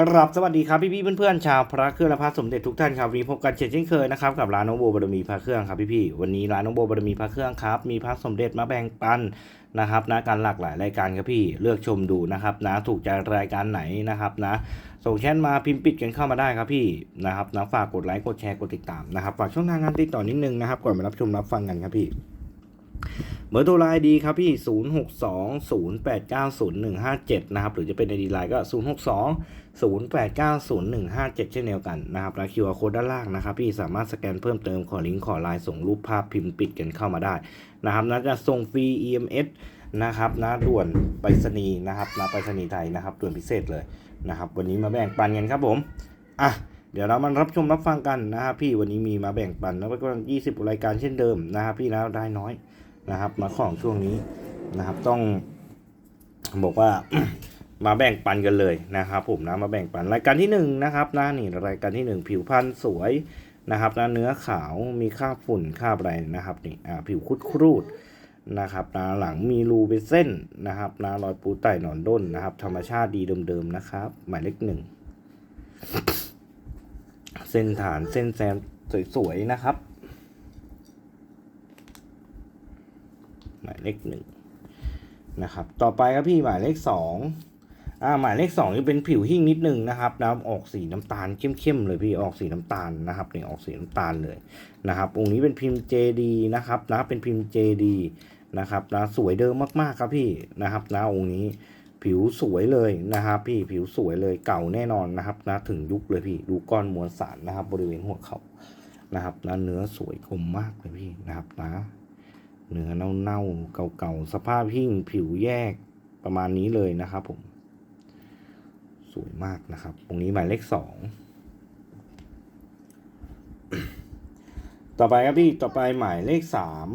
กราบสวัสดีครับพี่พี่ๆเพื่อนๆชาวพระเครื่องและพระสมเด็จทุกท่านครับวันนี้พบกันเช่นเคยนะครับกับร้านน้องโบบารมีพระเครื่องครับพี่พี่วันนี้ร้านน้องโบบารมีพระเครื่องครับมีพระสมเด็จมาแบ่งปันนะครับนะการหลากหลายรายการครับพี่เลือกชมดูนะครับนะถูกใจรายการไหนนะครับนะส่งแชทมาพิมพ์ปิดกันเข้ามาได้ครับพี่นะครับนะฝากกดไลค์กดแชร์กดติดตามนะครับฝากช่องทางการติดต่อนิดนึงนะครับก่อนมารับชมรับฟังกันครับพี่ เบอร์โทรไลน์ดีครับพี่ 0 6 2 0 8 9 0 1 5 7 นะครับ หรือจะเป็นในดีไลน์ก็ 0 6 2 0 8 9 0 1 5 7 เช่นเดียวกันนะครับและ QR Code ด้านล่างนะครับ พี่สามารถสแกนเพิ่มเติมขอลิงก์ขอไลน์ส่งรูปภาพพิมพ์ปิดกันเข้ามาได้นะครับนะจะส่งฟรี EMS นะครับนะด่วนไปรษณีย์นะครับนะไปรษณีย์ไทยนะครับด่วนพิเศษเลยนะครับ วันนี้มาแบ่งปันกันครับผมอะเดี๋ยวเรามารับชมรับฟังกันนะครับพี่วันนี้มีมาแบ่งปันแล้วก็20รายการเช่นเดิมนะครับพี่นะได้น้อย นะครับ มาของช่วงนี้นะครับ ต้องบอกว่ามาแบ่งปันกันเลยนะครับ ผมนะมาแบ่งปันรายการที่หนึ่งนะครับนะนี่รายการที่หนึ่งผิวพรรณสวยนะครับนะเนื้อขาวมีคราฝุ่นคราอะไรนะครับนี่อ่าผิวคุดครูดนะครับนะหลังมีรูเป็นเส้นนะครับนะรอยปูไต่หนอนด้นนะครับ ธรรมชาติดีเดิมๆนะครับ หมายเลขหนึ่งเส้นฐานเส้นแซมสวยๆนะครับ มายเลขหนึ่งนะครับ ต่อไปครับพี่หมายเลขสองอ่าหมายเลขสองนี่เป็นผิวหิ้งนิดนึงนะครับนะออกสีน้ำตาลเข้มๆเลยพี่ออกสีน้ำตาลนะครับเนี่ยออกสีน้ำตาลเลยนะครับองค์นี้เป็นพิมพ์ JD นะครับนะเป็นพิมพ์ JD นะครับนะสวยเดิมมากๆครับพี่นะครับนะองค์นี้ผิวสวยเลยนะครับพี่ผิวสวยเลยเก่าแน่นอนนะครับนะถึงยุคเลยพี่ดูก้อนมวลสารนะครับ บริเวณหัวเขานะครับนะเนื้อสวยคมมากเลยพี่นะครับนะ เนื้อเน่าๆเก่าๆสภาพหิ้งผิวแยกประมาณนี้เลยนะครับผม สวยมากนะครับ ตรงนี้หมายเลขสองต่อไปครับพี่ต่อไปหมายเลขสาม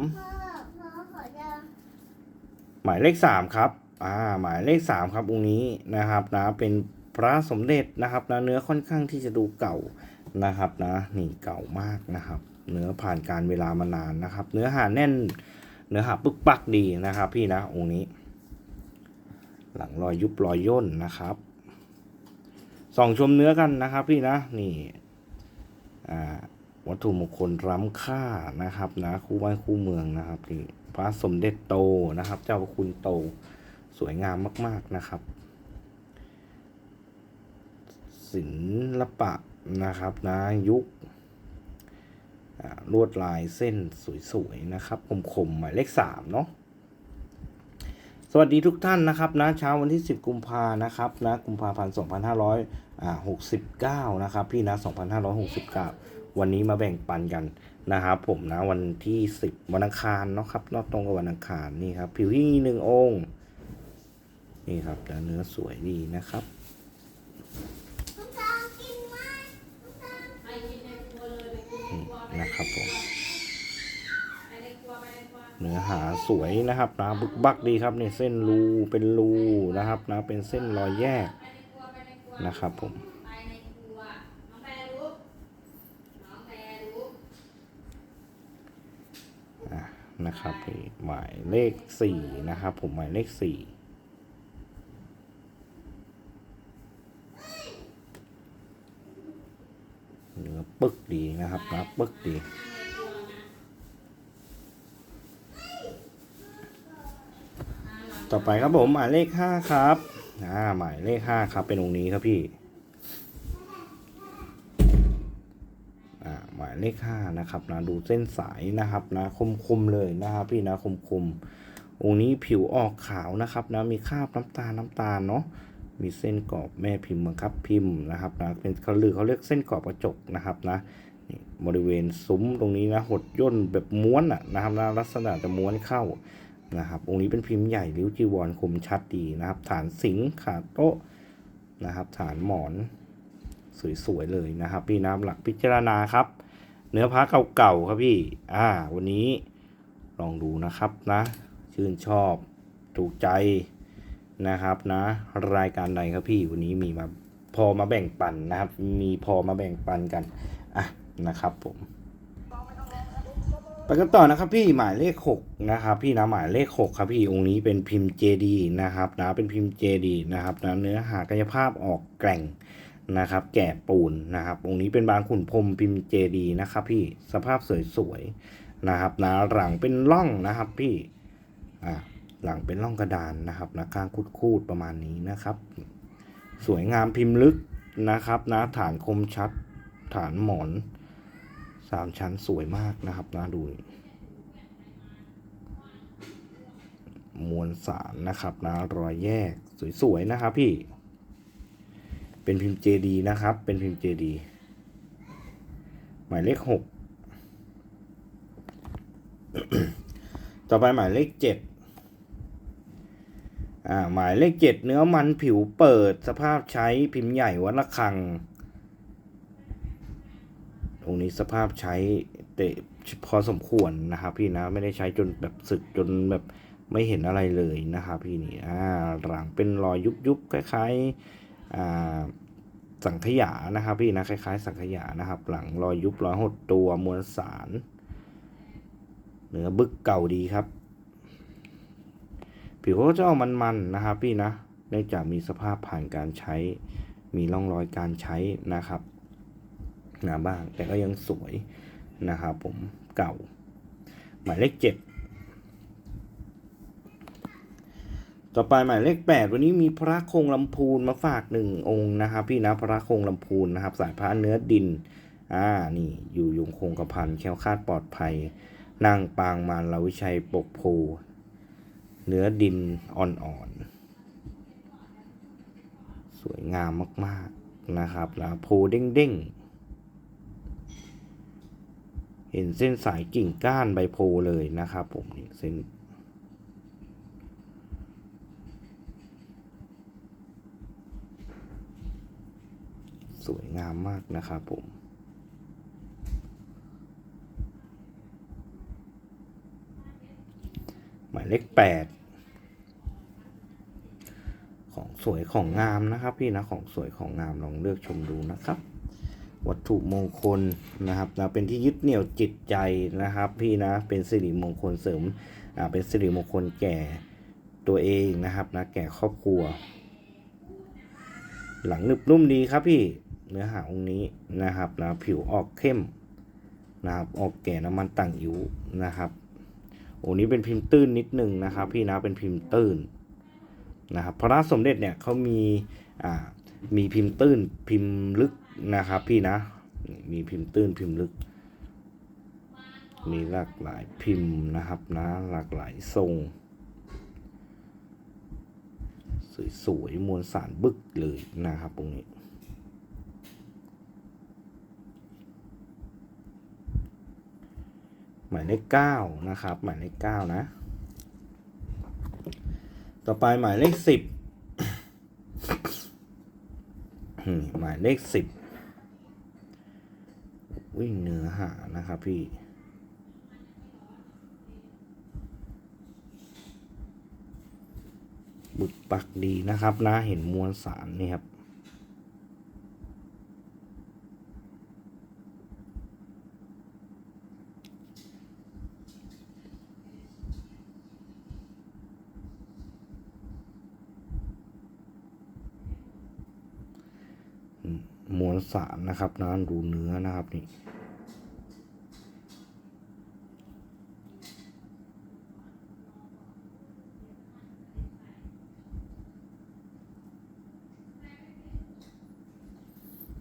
หมายเลขสามครับ อ่า หมายเลขสามครับองค์นี้นะครับนะ เป็นพระสมเด็จนะครับนะเนื้อค่อนข้างที่จะดูเก่านะครับนะ นี่เก่ามากนะครับ เนื้อผ่านการเวลามานานนะครับ เนื้อหาแน่น เนื้อหาปึกปักดีนะครับ พี่นะองค์นี้ หลังรอยยุบรอยย่นนะครับส่องชมเนื้อกันนะครับ พี่นะนี่วัตถุมงคลล้ำค่านะครับนะคู่บ้านคู่เมืองนะครับนี่พระสมเด็จโตนะครับ เจ้าพระคุณโตสวยงามมาก ๆนะครับศิลปะนะครับนะยุค ลวดลายเส้นสวยๆนะครับคมๆหมายเลขสามเนาะสวัสดีทุกท่านนะครับนะเช้าวันที่ 10 กุมภานะครับนะกุมภาพันธ์2569 นะครับ พี่นะ2569 วันนี้มาแบ่งปันกันนะครับผมนะวันที่ 10 วันอังคารเนาะครับนอกตรงกับวันอังคารนี่ครับ ผิวที่หนึ่งองค์นี่ครับแล้วเนื้อสวยดีนะครับ ต้องตามกินไหมต้องตาม นะครับผมเนื้อหาสวยนะครับนะบึกบักดีครับเนี่ยเส้นรูเป็นรูนะครับนะเป็นเส้นรอยแยกนะครับผมนะครับหมายเลขสี่นะครับผมหมายเลขสี่ เนื้อปึกดีนะครับนะปึกดีต่อไปครับผมหมายเลขห้าครับอ่าหมายเลขห้าครับเป็นองค์นี้ครับพี่อ่าหมายเลขห้านะครับนะดูเส้นสายนะครับนะคมคมๆเลยนะครับพี่นะคมคมๆองค์นี้ผิวออกขาวนะครับนะมีคราบน้ำตาลน้ำตาลเนาะ มีเส้นกรอบแม่พิมพ์บังคับพิมพ์นะครับนะเป็นเขาลือเขาเรียกเส้นกรอบกระจกนะครับนะนี่บริเวณซุ้มตรงนี้นะหดย่นแบบม้วนอะนะครับนะลักษณะจะม้วนเข้านะครับองค์นี้เป็นพิมพ์ใหญ่ริ้วจีวรคมชัดดีนะครับ ฐานสิงขาโต๊ะนะครับ ฐานหมอนสวยๆเลยนะครับ พี่น้ำหลักพิจารณาครับ เนื้อผ้าเก่าๆครับพี่อ่าวันนี้ลองดูนะครับนะ ชื่นชอบถูกใจ นะครับนะรายการใดครับพี่วันนี้มีมาพอมาแบ่งปันนะครับ มีพอมาแบ่งปันกันอะนะครับผมไปกันต่อนะครับพี่หมายเลขหกนะครับพี่นะหมายเลขหกครับพี่องค์นี้เป็นพิมพ์เจดีนะครับนะเป็นพิมพ์เจดีนะครับนะเนื้อหากายภาพออกแกร่งนะครับ แกะปูนนะครับ องค์นี้เป็นบางขุนพรมพิมพ์เจดีนะครับพี่สภาพสวยๆนะครับนะหลังเป็นร่องนะครับพี่อ่า หลังเป็นร่องกระดานนะครับนะกลางคูดๆประมาณนี้นะครับ สวยงามพิมพ์ลึกนะครับนะฐานคมชัด ฐานหมอนสามชั้นสวยมากนะครับนะดูมวลสารนะครับนะรอยแยกสวยๆนะครับพี่ เป็นพิมพ์เจดีนะครับ เป็นพิมพ์เจดีหมายเลขหกต่อไปหมายเลขเจ็ด หมายเลขเจ็ดเนื้อมันผิวเปิดสภาพใช้พิมพ์ใหญ่วัดระฆัง ตรงนี้สภาพใช้เตะพอสมควรนะครับพี่นะไม่ได้ใช้จนแบบสึกจนแบบไม่เห็นอะไรเลยนะครับพี่นี่อ่าหลังเป็นรอยยุบยุบๆคล้ายๆอ่าสังขยานะครับพี่นะคล้ายๆ สังขยานะครับ หลังรอยยุบรอยหดตัวมวลสารเนื้อบึกเก่าดีครับ ผิวก็จะออกมันๆนะครับพี่นะเนื่องจากมีสภาพผ่านการใช้ มีร่องรอยการใช้นะครับหนาบ้าง แต่ก็ยังสวยนะครับผมเก่า หมายเลขเจ็ดต่อไปหมายเลขแปดวันนี้มีพระคงลำพูนมาฝากหนึ่งองค์นะครับ พี่นะพระคงลำพูนนะครับ สายพระเนื้อดินอ่านี่อยู่ยงคงกระพันแคล้วคลาดปลอดภัยนั่งปางมารลวิชัยปกโพ เนื้อดินอ่อนๆ สวยงามมากๆนะครับ แล้วโพเด้งๆ เห็นเส้นสายกิ่งก้านใบโพเลยนะครับผมนี่เส้นสวยงามมากนะครับผม หมายเลขแปดของสวยของงามนะครับพี่นะของสวยของงามลองเลือกชมดูนะครับ วัตถุมงคลนะครับนะเป็นที่ยึดเหนี่ยวจิตใจนะครับ พี่นะเป็นสิริมงคลเสริมอ่าเป็นสิริมงคลแก่ตัวเองนะครับนะแก่ครอบครัว หลังหนึบนุ่มดีครับพี่เนื้อหาองค์นี้นะครับนะผิวออกเข้มนะครับออกแก่น้ำมันต่างอิ๋วนะครับ โองค์นี้เป็นพิมพ์ตื้นนิดนึงนะครับพี่นะเป็นพิมพ์ตื้นนะครับพระราสมเด็จเนี่ยเขามีอ่ามีพิมพ์ตื้นพิมพ์ลึกนะครับพี่นะมีพิมพ์ตื้นพิมพ์ลึก มีหลากหลายพิมพ์นะครับนะหลากหลายทรง สวยๆมวลสารบึกเลยนะครับตรงนี้ ห มายเลขเก้านะครับ หมายเลขเก้านะ ต่อไปหมายเลขสิบหมายเลขสิบวิ่งเนื้อหานะครับพี่บึกปักดีนะครับนะเห็นมวลสารนี่ครับ ม วลสารนะครับนะดูเนื้อนะครับนี่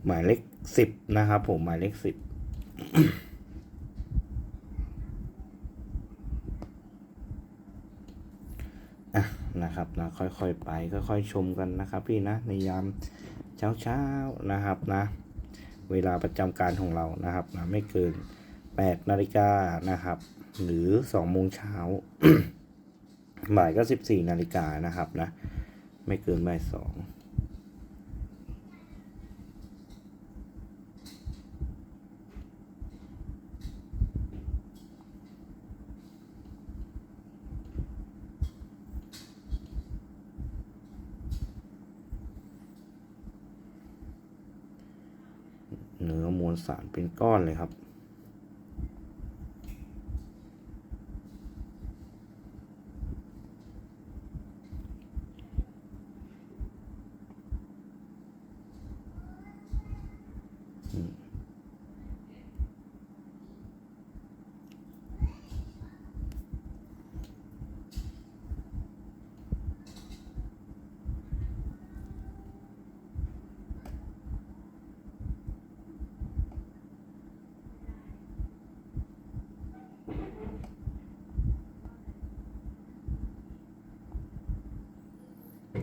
หมายเลขสิบนะครับ ผมหมายเลขสิบนะครับนะค่อยๆไปค่อยๆชมกันนะครับ พี่นะในยาม เช้าๆนะครับนะ เวลาประจำการของเรานะครับนะไม่เกิน8นาฬิกานะครับ หรือ2โมงเช้าบ่ายก็ 14นาฬิกานะครับนะ ไม่เกินบ่ายสอง เนื้อม วลสารเป็นก้อนเลยครับ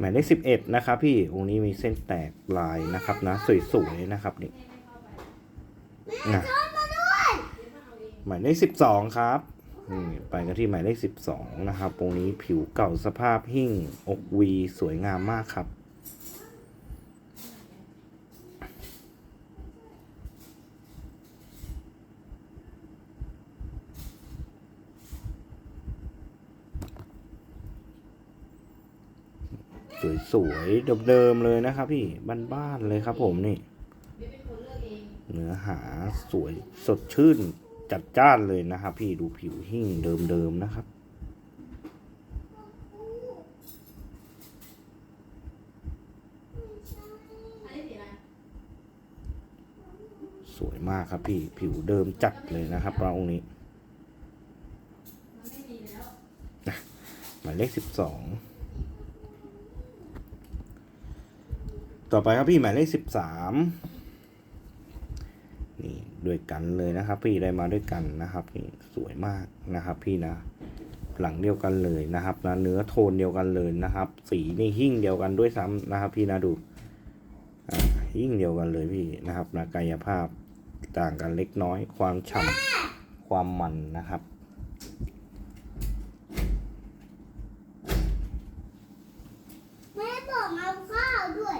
หมายเลขสิบเอ็ดนะครับพี่องค์นี้มีเส้นแตกลายนะครับนะสวยๆนะครับนี่นะช้อนมาด้วยหมายเลขสิบสองครับไปกันที่หมายเลขสิบสองนะครับองนี้ผิวเก่าสภาพหิ่งอกวีสวยงามมากครับ สวยๆเดิมๆเลยนะครับ พี่บ้านๆเลยครับ ผมนี่ เนื้อหาสวยสดชื่นจัดจ้านเลยนะครับ พี่ดูผิวหิ่งเดิมๆนะครับสวยมากครับพี่ผิวเดิมจัดเลยนะครับเราองค์นี้หมายเลขสิบสอง ต่อไปครับพี่หมายเลขสิบสามนี่ด้วยกันเลยนะครับ พี่ได้มาด้วยกันนะครับนี่สวยมากนะครับ พี่นะ หลังเดียวกันเลยนะครับนะเนื้อโทนเดียวกันเลยนะครับ สีนี่หิ่งเดียวกันด้วยซ้ำนะครับ พี่นะดูอ่าหิ่งเดียวกันเลยพี่นะครับนะกายภาพต่างกันเล็กน้อย ความฉ่ำความมันนะครับ แม่บอกเอาข้าวด้วย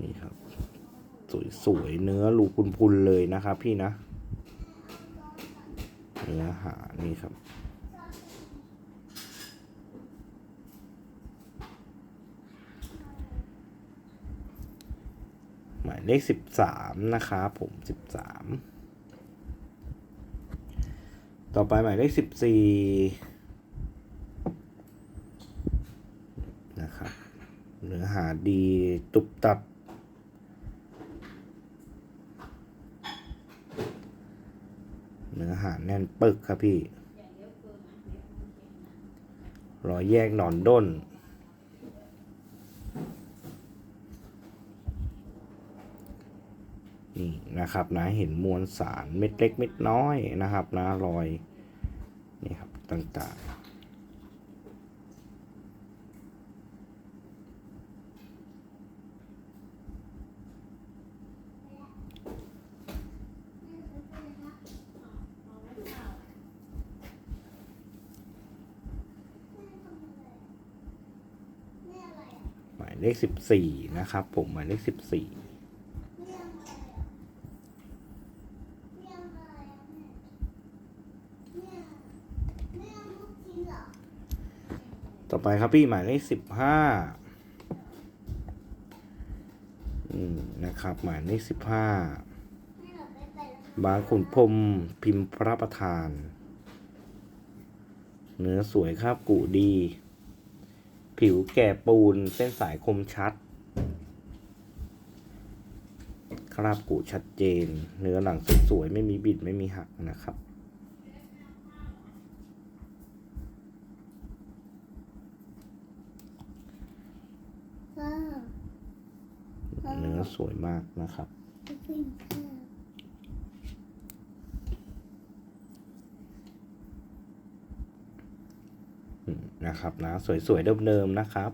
นี่ครับ สวยเนื้อลูพุนๆเลยนะครับพี่นะ เนื้อหานี่ครับหมายเลขสิบสามนะครับผมสิบสามต่อไปหมายเลขสิบสี่นะครับเนื้อหาดีตุบตับ เนื้อ หาแน่นปึกครับพี่ รอยแยกหนอนด้น นี่นะครับนะเห็นมวลสารเม็ดเล็กเม็ดน้อยนะครับนะรอย นี่ครับต่างๆ แม่อะไรอะ หมาย เลขสิบสี่นะครับ ผมหมายเลขสิบสี่ต่อไปครับพี่หมายเลขสิบห้าอืมนะครับ หมายเลขสิบห้าแม่เราไปไปแล้วบางขุนพรมพิมพ์พระประธาน เนื้อสวยคราบกุดี ผิวแก่ปูนเส้นสายคมชัด คราบกุชัดเจน เนื้อหลังสวยๆไม่มีบิดไม่มีหักนะครับข้าวเนื้อสวยมากนะครับ ไปกิ นะครับนะสวยๆเดิมๆนะครับ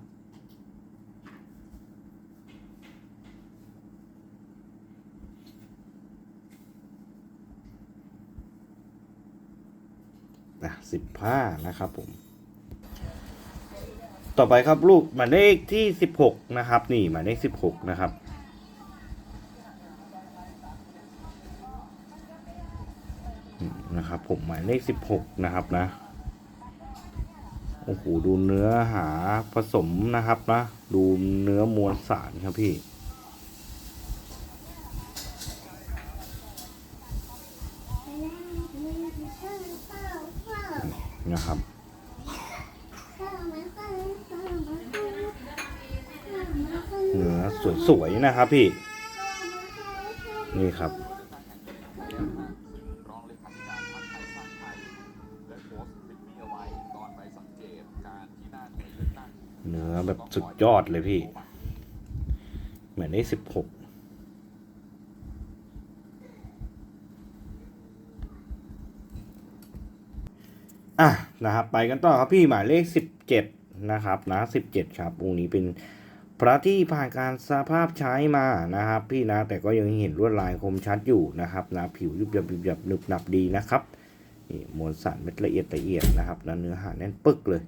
นะสิบห้านะครับผม ต่อไปครับลูกหมายเลขที่สิบหกนะครับ นี่หมายเลขสิบหกนะครับนะครับผมหมายเลขสิบหกนะครับนะ โอ้โหดูเนื้อหาผสมนะครับนะ ดูเนื้อมวลสารครับพี่ นะครับเนื้อสวยๆนะครับพี่ นี่ครับ ยอดเลยพี่ เหมือนได้สิบหกอะนะครับ ไปกันต่อครับพี่หมายเลขสิบเจ็ดนะครับนะสิบเจ็ดครับองค์นี้เป็นพระที่ผ่านการสภาพใช้มานะครับ พี่นะแต่ก็ยังเห็นลวดลายคมชัดอยู่นะครับนะผิวยุบยับยุบยับหนึบหนับดีนะครับนี่มวลสารเม็ดละเอียดละเอียดนะครับนะเนื้อหาแน่นปึกเลย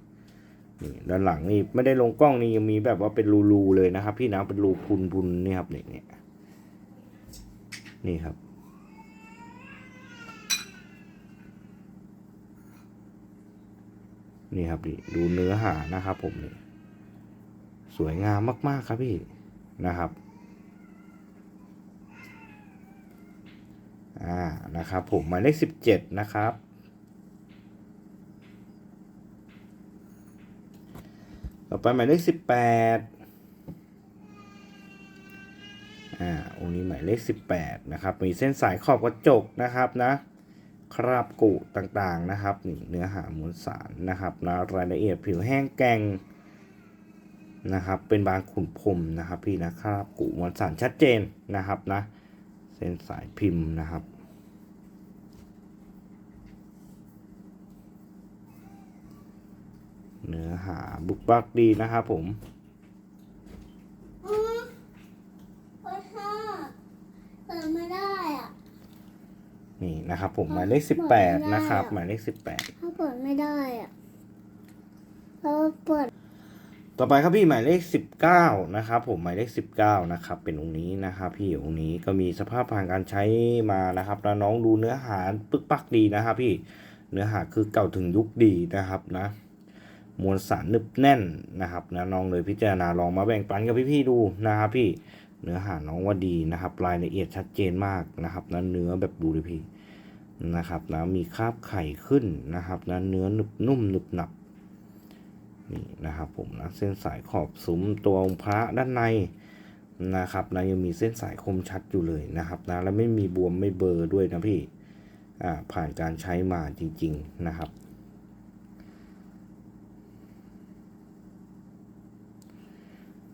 นี่ด้านหลังนี่ไม่ได้ลงกล้องนี่ยังมีแบบว่าเป็นรูๆเลยนะครับ พี่นะเป็นรูพุนพุนนี่ครับนี่นี่นี่ครับ นี่ครับนี่ดูเนื้อหานะครับ ผมนี่สวยงามมากๆครับพี่นะครับอ่านะครับ ผมหมายเลขสิบเจ็ดนะครับ ต่อไปหมายเลขสิบแปดอ่าองค์นี้หมายเลขสิบแปดนะครับ มีเส้นสายขอบกระจกนะครับนะคราบกุต่างๆนะครับนี่เนื้อหามวลสารนะครับนะรายละเอียดผิวแห้งแกงนะครับ เป็นบางขุนพรมนะครับ พี่นะคราบกุมวลสารชัดเจนนะครับนะเส้นสายพิมพ์นะครับ เนื้อหาบุกบักดีนะครับผมอืมเปิดห้าเปิดไม่ได้อะนี่นะครับผมหมายเลขสิบแปดนะครับหมายเลขสิบแปดถ้าเปิดไม่ได้อะเราเปิด ต่อไปครับพี่หมายเลขสิบเก้านะครับผมหมายเลขสิบเก้านะครับ เป็นองค์นี้นะครับพี่องค์นี้ก็มีสภาพผ่านการใช้มานะครับแล้วน้องดูเนื้อหาปึกปักดีนะครับพี่เนื้อหาคือเก่าถึงยุคดีนะครับนะ มวลสารนึบแน่นนะครับนะน้องเลยพิจารณาลองมาแบ่งปันกับพี่ๆดูนะครับพี่เนื้อหาน้องว่าดีนะครับรายละเอียดชัดเจนมากนะครับนะเนื้อแบบดูเลยพี่นะครับนะมีคราบไข่ขึ้นนะครับนะเนื้อนุ่มนุ่มหนึบหนับนี่นะครับผมนะเส้นสายขอบซุ้มตัวองค์พระด้านในนะครับนะยังมีเส้นสายคมชัดอยู่เลยนะครับนะแล้วไม่มีบวมไม่เบอร์ด้วยนะพี่อ่าผ่านการใช้มาจริง ๆนะครับ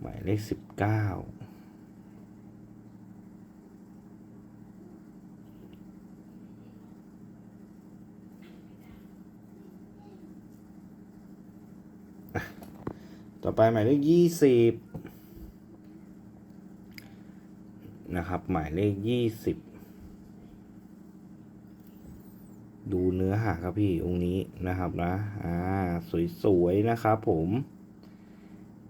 มายเลขสิบเก้าต่อไปหมายเลขยี่สิบนะครับ หมายเลขยี่สิบดูเนื้อหาครับพี่องค์นี้นะครับนะ อ่า สวยๆนะครับผม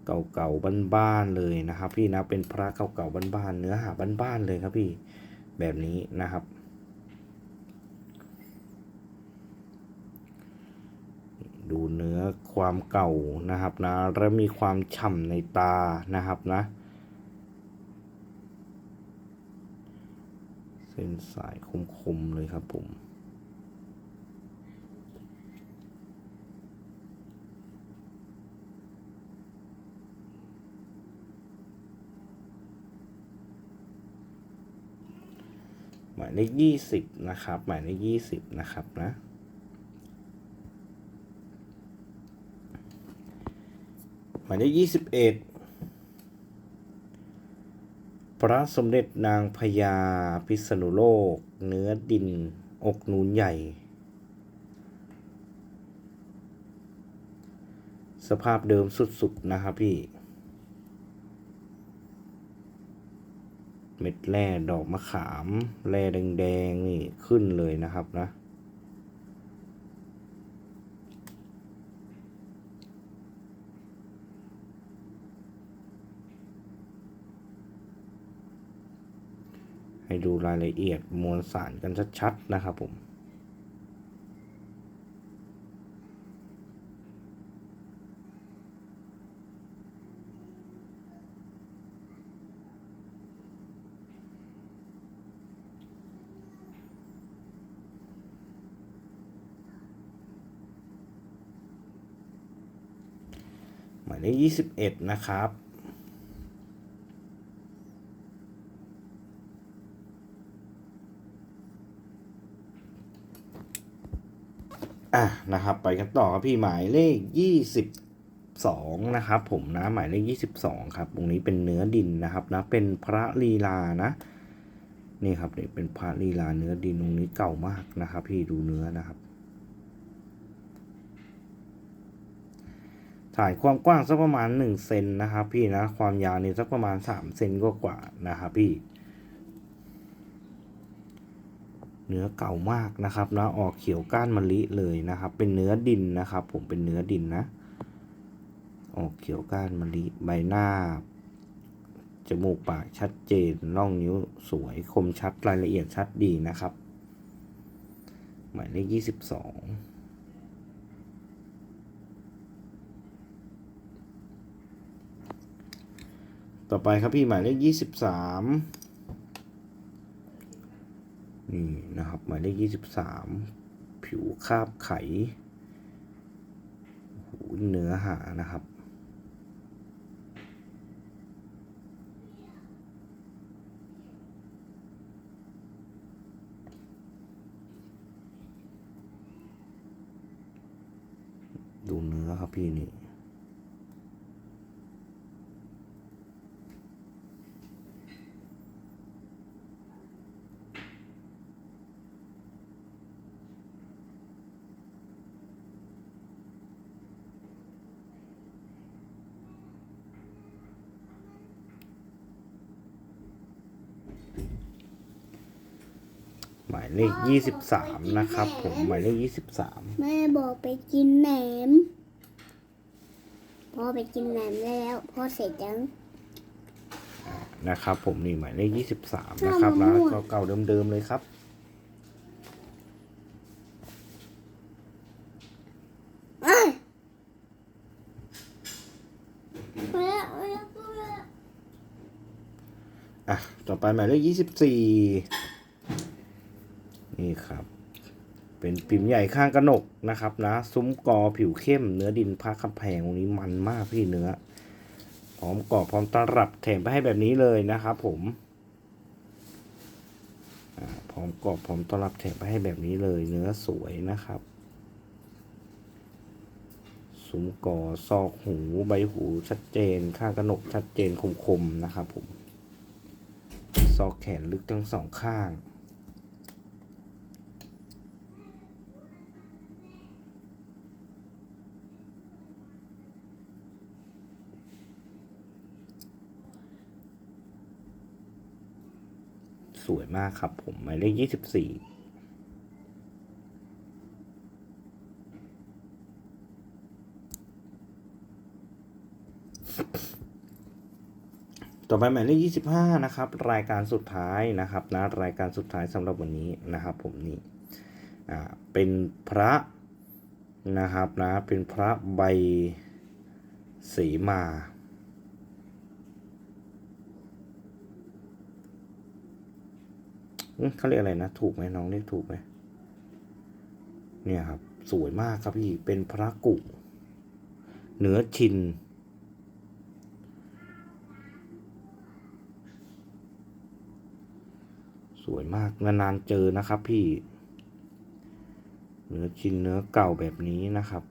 เก่าๆบ้านๆเลยนะครับ พี่นะเป็นพระเก่าๆบ้านๆเนื้อหาบ้านๆเลยครับพี่แบบนี้นะครับดูเนื้อความเก่านะครับนะและมีความฉ่ำในตานะครับนะ เส้นสายคมๆเลยครับผมายเลขยี่สิบนะครับ หมายเลขยี่สิบนะครับนะหมายเลขยี่สิบเอ็ดพระสมเด็จนางพญาพิษณุโลก เนื้อดินอกนูนใหญ่ สภาพเดิมสุดๆนะครับพี่ ม็ดแร่ดอกมะขาม แร่แดงๆนี่ขึ้นเลยนะครับนะ ให้ดูรายละเอียดมวลสารกันชัดๆนะครับผม เลขยี่สิบเอ็ดนะครับ อะนะครับ ไปกันต่อครับพี่หมายเลขยี่สิบสองนะครับ ผมนะหมายเลขยี่สิบสองครับตรงนี้เป็นเนื้อดินนะครับนะเป็นพระลีลานะนี่ครับเนี่เป็นพระลีลาเนื้อดินตรงนี้เก่ามากนะครับ พี่ดูเนื้อนะครับ ถ่ายความกว้างสักประมาณหนึ่งเซนนะครับพี่นะความยาวนี่สักประมาณสามเซนก,กว่านะครับพี่ เนื้อเก่ามากนะครับนะออกเขียวก้านมะลิเลยนะครับ เป็นเนื้อดินนะครับ ผมเป็นเนื้อดินนะ ออกเขียวก้านมะลิใบหน้าจมูกปากชัดเจนน่องนิ้วสวยคมชัดรายละเอียดชัดดีนะครับ หมายเลขยี่สิบสอง ต่อไปครับพี่หมายเลขยี่สิบสามนี่นะครับหมายเลขยี่สิบสามผิวคาบไขโอ้โหเนื้อหานะครับดูเนื้อครับพี่นี่ หมายเลขยี่สิบสามนะครับผมหมายเลขยี่สิบสามแม่บอกไปกินแหนมพ่อไปกินแหนมได้แล้วพ่อเสร็จยังนะครับ ผมนี่หมายเลขยี่สิบสามนะครับนะก็เก่าเดิมๆเลยครับเอ้ยไปแล้วไปแล้วไปแล้วอะต่อไปหมายเลขยี่สิบสี่ นี่ครับ เป็นปิ่มใหญ่ข้างกระหนกนะครับนะ ซุ้มกอผิวเข้ม เนื้อดินผ้าคำแพงตรงนี้มันมากพี่เนื้อพร้อมกรอบพร้อมตรับแถมไปให้แบบนี้เลยนะครับผมพร้อมกรอบพร้อมตรับแถมไปให้แบบนี้เลย เนื้อสวยนะครับซุ้มกอซอกหูใบหูชัดเจน ข้างกระหนกชัดเจนคมๆนะครับผม ซอกแขนลึกทั้งสองข้าง สวยมากครับผมหมายเลขยี่สิบสี่ต่อไปหมายเลขยี่สิบห้านะครับ รายการสุดท้ายนะครับนะรายการสุดท้ายสำหรับวันนี้นะครับ ผมนี่อ่าเป็นพระนะครับนะเป็นพระใบสีมา อืม เขาเรียกอะไรนะ ถูกไหมน้องเรียกถูกไหมเนี่ยครับ สวยมากครับพี่ เป็นพระกุเนื้อชิน สวยมาก นานๆเจอนะครับพี่เนื้อชินเนื้อเก่าแบบนี้นะครับ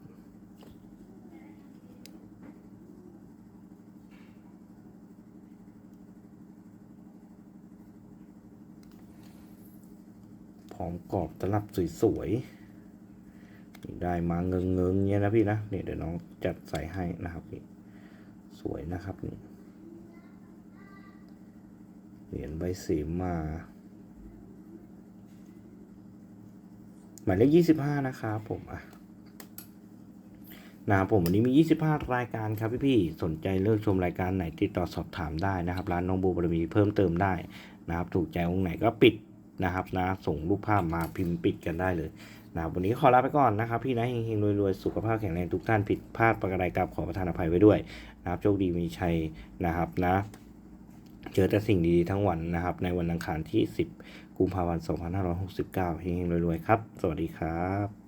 พร้อม กรอบตลับสวยๆได้มาเงิงเงิงเนี่ยนะพี่นะเนี่ยเดี๋ยวน้องจัดใส่ให้นะครับนี่สวยนะครับนี่เหรียญใบสีมาหมายเลขยี่สิบห้านะครับผมอะนะครับผมวันนี้มี 25 รายการครับพี่ๆ สนใจเลือกชมรายการไหนติดต่อสอบถามได้นะครับ ร้านน้องบูบารมีเพิ่มเติมได้นะครับ ถูกใจองค์ไหนก็ปิด นะครับนะส่งรูปภาพมาพิมพ์ปิดกันได้เลยนะวันนี้ขอลาไปก่อนนะครับ พี่นะเฮงๆรวยๆ สุขภาพแข็งแรงทุกท่านผิดพลาดประการใดกับขอประทานอภัยไว้ด้วยนะครับ โชคดีมีชัยนะครับนะเจอแต่สิ่งดีๆทั้งวันนะครับ ในวันอังคารที่ 10 กุมภาพันธ์ 2569 เฮงๆรวยๆ ครับ สวัสดีครับ